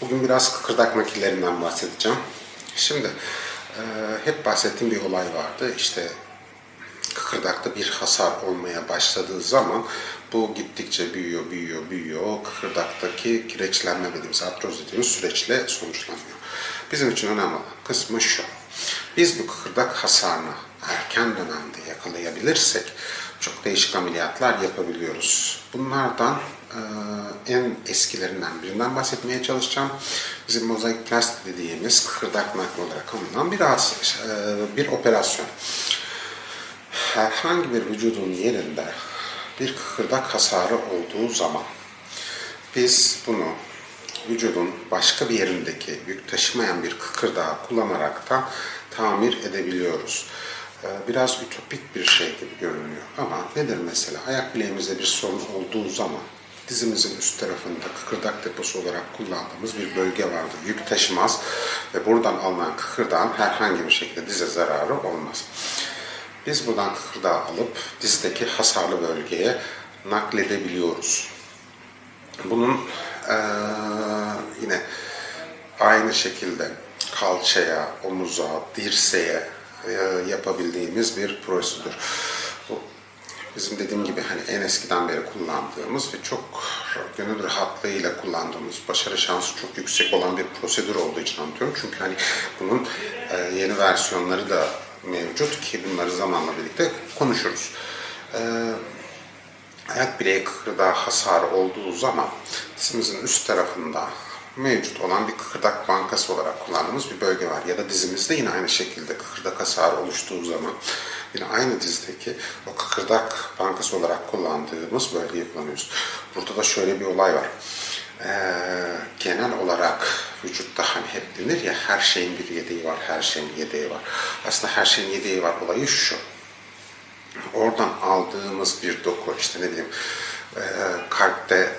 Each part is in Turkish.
Bugün biraz kıkırdak nakillerinden bahsedeceğim. Şimdi e, hep bahsettiğim bir olay vardı. İşte kıkırdakta bir hasar olmaya başladığı zaman bu gittikçe büyüyor, büyüyor, büyüyor. Kıkırdaktaki kireçlenme dediğimiz, artroz dediğimiz süreçle sonuçlanıyor. Bizim için önemli olan kısmı şu. Biz bu kıkırdak hasarını erken dönemde yakalayabilirsek çok değişik ameliyatlar yapabiliyoruz. Bunlardan e, en eskilerinden birinden bahsetmeye çalışacağım. Bizim mozaik plasti dediğimiz kıkırdak nakli olarak anılan bir, rahatsız- e, bir operasyon herhangi bir vücudun yerinde bir kıkırdak hasarı olduğu zaman biz bunu vücudun başka bir yerindeki yük taşımayan bir kıkırdağı kullanarak da tamir edebiliyoruz. Ee, Biraz ütopik bir şey gibi görünüyor ama nedir mesela? Ayak bileğimizde bir sorun olduğu zaman dizimizin üst tarafında kıkırdak deposu olarak kullandığımız bir bölge vardır. Yük taşımaz ve buradan alınan kıkırdağın herhangi bir şekilde dize zararı olmaz. Biz buradan kıkırdağı alıp dizdeki hasarlı bölgeye nakledebiliyoruz. Bunun eee, yine aynı şekilde kalçaya, omuza, dirseğe yapabildiğimiz bir prosedür. Bu bizim dediğim gibi hani en eskiden beri kullandığımız ve çok gönül rahatlığıyla kullandığımız, başarı şansı çok yüksek olan bir prosedür olduğu için anlatıyorum. Çünkü hani bunun eee, yeni versiyonları da mevcut ki bunları zamanla birlikte konuşuruz. Eee ayak bileği kıkırdağı hasarı olduğu zaman dizimizin üst tarafında mevcut olan bir kıkırdak bankası olarak kullandığımız bir bölge var. Ya da dizimizde yine aynı şekilde kıkırdak hasarı oluştuğu zaman yine aynı dizdeki o kıkırdak bankası olarak kullandığımız bölgeyi kullanıyoruz. Burada da şöyle bir olay var. Ee, genel olarak vücutta hani hep denir ya her şeyin bir yedeği var, her şeyin yedeği var. Aslında her şeyin yedeği var olayı şu oradan aldığımız bir doku işte ne bileyim e, kalpte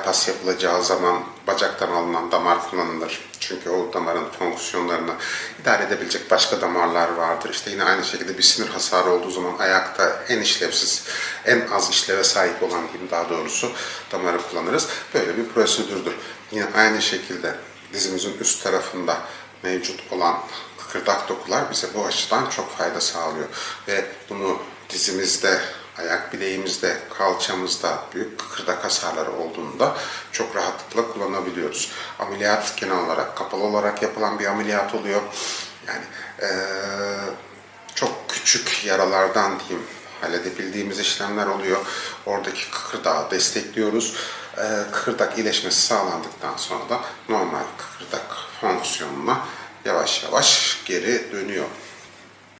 bypass yapılacağı zaman bacaktan alınan damar kullanılır. Çünkü o damarın fonksiyonlarını idare edebilecek başka damarlar vardır. İşte yine aynı şekilde bir sinir hasarı olduğu zaman ayakta en işlevsiz, en az işleve sahip olan diyeyim daha doğrusu damarı kullanırız. Böyle bir prosedürdür. Yine aynı şekilde dizimizin üst tarafında mevcut olan kıkırdak dokular bize bu açıdan çok fayda sağlıyor. Ve bunu dizimizde, ayak bileğimizde, kalçamızda büyük kıkırdak hasarları olduğunda çok rahatlıkla kullanabiliyoruz. Ameliyat genel olarak kapalı olarak yapılan bir ameliyat oluyor. Yani eee, çok küçük yaralardan diyeyim halledebildiğimiz işlemler oluyor. Oradaki kıkırdağı destekliyoruz. Eee, kıkırdak iyileşmesi sağlandıktan sonra da normal kıkırdak fonksiyonuna yavaş yavaş geri dönüyor.